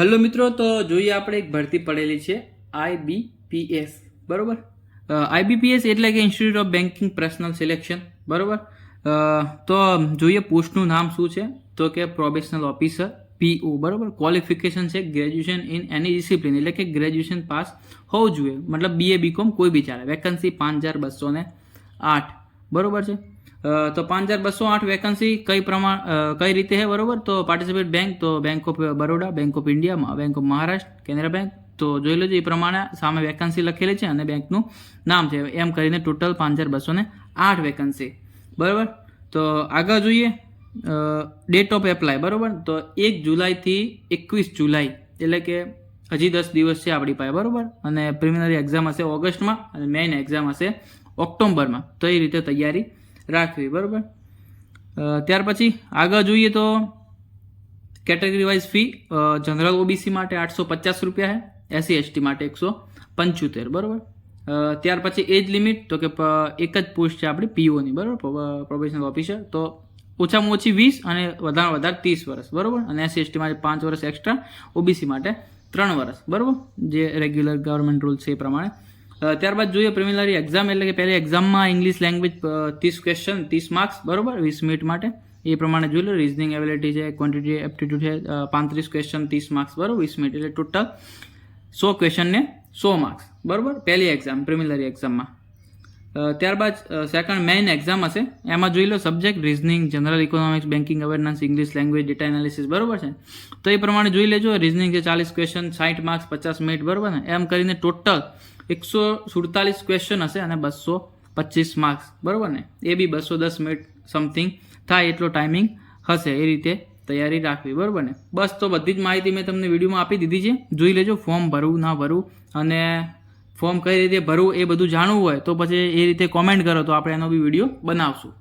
Hello મિત્રો, તો જોઈએ આપણે એક ભરતી પડેલી છે આઈબીપીએસ બરોબર? આઈબીપીએસ એટલે કે institute of banking personnel selection બરોબર? તો જોઈએ પોસ્ટનું નામ શું છે? તો કે પ્રોબેશનલ ઓફિસર પીઓ બરોબર? ક્વોલિફિકેશન છે ગ્રેજ્યુએશન ઇન એની ડિસિપ્લિન એટલે કે ગ્રેજ્યુએશન પાસ હોવું જોઈએ. મતલબ બીએ બીકોમ કોઈ બી ચાલે. વેકન્સી પાંચ હજાર બસો ને આઠ, બરોબર છે? તો પાંચ હજાર બસો આઠ વેકન્સી કઈ પ્રમાણ કઈ રીતે છે બરોબર? તો પાર્ટિસિપેટ બેંક તો bank of Baroda bank of ઇન્ડિયામાં bank of Maharashtra Canara bank તો જોઈ લેજો એ પ્રમાણે સામે વેકન્સી લખેલી છે અને બેંકનું નામ છે. એમ કરીને ટોટલ પાંચ હજાર બસો ને આઠ વેકન્સી બરાબર? તો આગળ જોઈએ. ડેટ ઓફ એપ્લાય બરાબર? તો એક જુલાઈથી એકવીસ જુલાઈ, એટલે કે હજી દસ દિવસ છે આપણી પાસે, બરાબર? અને પ્રિલિમિનરી એક્ઝામ હશે ઓગસ્ટમાં અને મેઇન એક્ઝામ હશે ઓક્ટોબરમાં. તો એ રીતે તૈયારી રાખવી, બરાબર? ત્યાર પછી આગળ જોઈએ તો category wise fee general OBC માટે આઠસો પચાસ રૂપિયા છે એસસી એસટી માટે એકસો પંચોતેર, બરાબર? ત્યાર પછી એજ લિમિટ તો કે એક જ પોસ્ટ છે આપણી પીઓની બરાબર? પ્રોફેશનલ ઓફિસર તો ઓછામાં ઓછી વીસ અને વધારે વધારે ત્રીસ વર્ષ, બરાબર? અને એસસી એસટી માટે પાંચ વર્ષ એક્સ્ટ્રા ઓબીસી માટે ત્રણ વર્ષ, બરાબર? જે રેગ્યુલર ગવર્મેન્ટ રૂલ છે એ પ્રમાણે. ત્યારબાદ જોઈએ પ્રિલિમિનરી એક્ઝામ એટલે કે પહેલી એક્ઝામમાં ઇંગ્લિશ લેંગ્વેજ ત્રીસ ક્વેશ્ચન ત્રીસ માર્ક્સ બરાબર? વીસ મિનિટ માટે. એ પ્રમાણે જોઈ લો રિઝનિંગ એબિલિટી છે ક્વોન્ટિટી એપ્ટિટ્યૂડ છે પાંત્રીસ ક્વેશ્ચન ત્રીસ માર્ક્સ બરાબર? વીસ મિનિટ એટલે ટોટલ સો ક્વેશ્ચનને સો માર્ક્સ બરાબર? પહેલી એક્ઝામ પ્રિલિમિનરી એક્ઝામમાં ત્યારબાદ સેકન્ડ મેઇન એક્ઝામ હશે. એમાં જોઈ લો subject reasoning general economics banking awareness English language data analysis બરોબર છે? તો એ પ્રમાણે જોઈ લેજો રિઝનિંગ જે ચાલીસ ક્વેશ્ચન સાઠ માર્ક્સ પચાસ મિનિટ બરોબર ને એમ કરીને ટોટલ એકસો સુડતાલીસ ક્વેશ્ચન હશે અને બસો પચીસ માર્ક્સ બરોબર ને? એ બી બસો દસ મિનિટ સમથિંગ થાય એટલો ટાઈમિંગ હશે, એ રીતે તૈયારી રાખવી, બરાબર ને? બસ, તો બધી જ માહિતી મેં તમને વિડીયોમાં આપી દીધી છે. જોઈ લેજો ફોર્મ ભરવું, ના ભરવું, અને ફોર્મ કઈ રીતે ભરવું એ બધું જાણવું હોય તો પછી એ રીતે કોમેન્ટ કરો તો આપણે એનો બી વીડિયો બનાવશું.